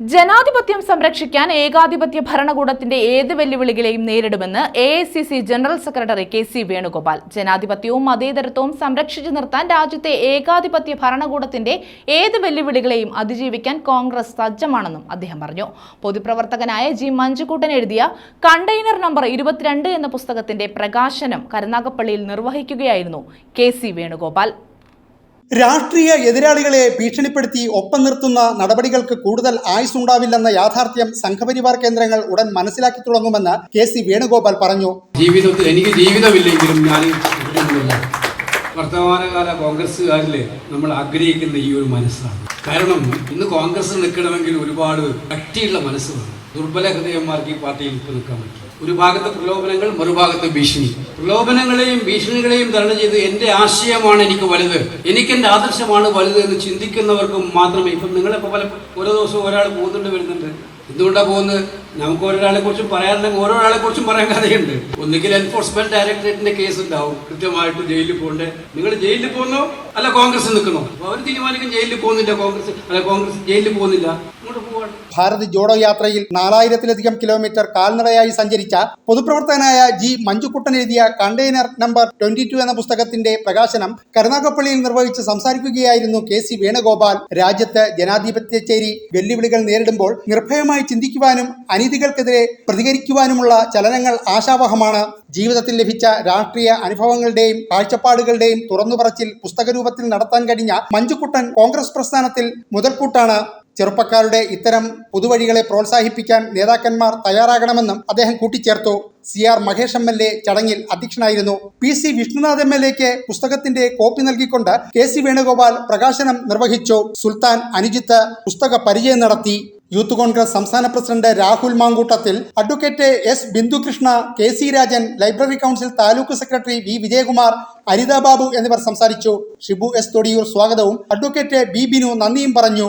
ജനാധിപത്യം സംരക്ഷിക്കാൻ ഏകാധിപത്യ ഭരണകൂടത്തിന്റെ ഏത് വെല്ലുവിളികളെയും നേരിടുമെന്ന് A I C C general secretary K C Venugopal. ജനാധിപത്യവും മതേതരത്വവും സംരക്ഷിച്ചു നിർത്താൻ രാജ്യത്തെ ഏകാധിപത്യ ഭരണകൂടത്തിന്റെ ഏത് വെല്ലുവിളികളെയും അതിജീവിക്കാൻ കോൺഗ്രസ് സജ്ജമാണെന്നും അദ്ദേഹം പറഞ്ഞു. പൊതുപ്രവർത്തകനായ ജി മഞ്ജുക്കൂട്ടൻ എഴുതിയ കണ്ടെയ്നർ നമ്പർ ഇരുപത്തിരണ്ട് എന്ന പുസ്തകത്തിന്റെ പ്രകാശനം കരുനാഗപ്പള്ളിയിൽ നിർവഹിക്കുകയായിരുന്നു കെ സി വേണുഗോപാൽ. രാഷ്ട്രീയ എതിരാളികളെ ഭീഷണിപ്പെടുത്തി ഒപ്പം നിർത്തുന്ന നടപടികൾക്ക് കൂടുതൽ ആയുസ്സുണ്ടാവില്ലെന്ന യാഥാർത്ഥ്യം സംഘപരിവാർ കേന്ദ്രങ്ങൾ ഉടൻ മനസ്സിലാക്കി തുടങ്ങുമെന്ന് കെ സി വേണുഗോപാൽ പറഞ്ഞു ജീവിതത്തിൽ എനിക്ക് ജീവിതമില്ലെങ്കിലും ഞാൻ. വർത്തമാനകാല കോൺഗ്രസ്സുകാരിൽ നമ്മൾ ആഗ്രഹിക്കുന്ന ഈ ഒരു മനസ്സാണ് കാരണം ഇന്ന് കോൺഗ്രസ് നിൽക്കണമെങ്കിൽ ഒരുപാട് കട്ടിയുള്ള മനസ്സ് വേണം ദുർബല ഹൃദയന്മാർക്ക് ഈ പാർട്ടിയിൽ ഇപ്പോൾ നിൽക്കാൻ പറ്റും ഒരു ഭാഗത്ത് പ്രലോഭനങ്ങൾ മറുഭാഗത്ത് ഭീഷണി. പ്രലോഭനങ്ങളെയും ഭീഷണികളെയും തരണം ചെയ്ത് എന്റെ ആശയമാണ് എനിക്ക് വലുത്. എനിക്ക് എന്റെ ആദർശമാണ് വലുത് എന്ന് ചിന്തിക്കുന്നവർക്കും മാത്രമേ ഇപ്പം നിങ്ങളിപ്പോൾ പല ഓരോ ദിവസവും ഒരാൾ പോകുന്നുണ്ട് വരുന്നുണ്ട്. എന്തുകൊണ്ടാണ് പോകുന്നത്? നമുക്ക് ഒരാളെ കുറിച്ചും പറയാറുണ്ടെങ്കിൽ ഓരോ ആളെ കുറിച്ചും പറയാൻ കഥയുണ്ട്. ഒന്നുകിൽ എൻഫോഴ്സ്മെന്റ് ഡയറക്ടറേറ്റിന്റെ കേസ് ഉണ്ടാവും. കൃത്യമായിട്ട് ജയിലിൽ പോകണ്ടേ? നിങ്ങൾ ജയിലിൽ പോകുന്നോ? അല്ല കോൺഗ്രസ് നിൽക്കണോ? അവർ തീരുമാനിക്കും ജയിലിൽ പോകുന്നില്ല കോൺഗ്രസ്. അല്ല കോൺഗ്രസ് ജയിലിൽ പോകുന്നില്ല. ഭാരത് ജോഡോ യാത്രയിൽ നാലായിരത്തിലധികം കിലോമീറ്റർ കാൽനടയായി സഞ്ചരിച്ച പൊതുപ്രവർത്തകനായ ജി മഞ്ജുക്കുട്ടൻ എഴുതിയ കണ്ടെയ്നർ നമ്പർ ട്വന്റി എന്ന പുസ്തകത്തിന്റെ പ്രകാശനം കരുനാഗപ്പള്ളിയിൽ നിർവഹിച്ച് സംസാരിക്കുകയായിരുന്നു കെ സി വേണുഗോപാൽ. രാജ്യത്ത് ജനാധിപത്യച്ചേരി വെല്ലുവിളികൾ നേരിടുമ്പോൾ നിർഭയമായി ചിന്തിക്കുവാനും അനീതികൾക്കെതിരെ പ്രതികരിക്കുവാനുമുള്ള ചലനങ്ങൾ ആശാവഹമാണ്. ജീവിതത്തിൽ ലഭിച്ച രാഷ്ട്രീയ അനുഭവങ്ങളുടെയും കാഴ്ചപ്പാടുകളുടെയും തുറന്നുപറച്ചിൽ പുസ്തകരൂപത്തിൽ നടത്താൻ കഴിഞ്ഞ മഞ്ജുക്കുട്ടൻ കോൺഗ്രസ് പ്രസ്ഥാനത്തിൽ മുതൽക്കൂട്ടാണ്. ചെറുപ്പക്കാരുടെ ഇത്തരം പുതുവഴികളെ പ്രോത്സാഹിപ്പിക്കാൻ നേതാക്കന്മാർ തയ്യാറാകണമെന്നും അദ്ദേഹം കൂട്ടിച്ചേർത്തു. C R Mahesh M L A ചടങ്ങിൽ അധ്യക്ഷനായിരുന്നു. P C Vishnunath M L എക്ക് പുസ്തകത്തിന്റെ കോപ്പി നൽകിക്കൊണ്ട് കെ സി വേണുഗോപാൽ പ്രകാശനം നിർവഹിച്ചു. സുൽത്താൻ അനുജിത്ത് പുസ്തക പരിചയം നടത്തി. യൂത്ത് കോൺഗ്രസ് സംസ്ഥാന president Rahul Mamkootathil advocate S Bindukrishna K C Rajan library council taluk secretary V Vijayakumar Arithababu എന്നിവർ സംസാരിച്ചു. ഷിബു എസ് തൊടിയൂർ സ്വാഗതവും അഡ്വക്കേറ്റ് ബി ബിനു നന്ദിയും പറഞ്ഞു.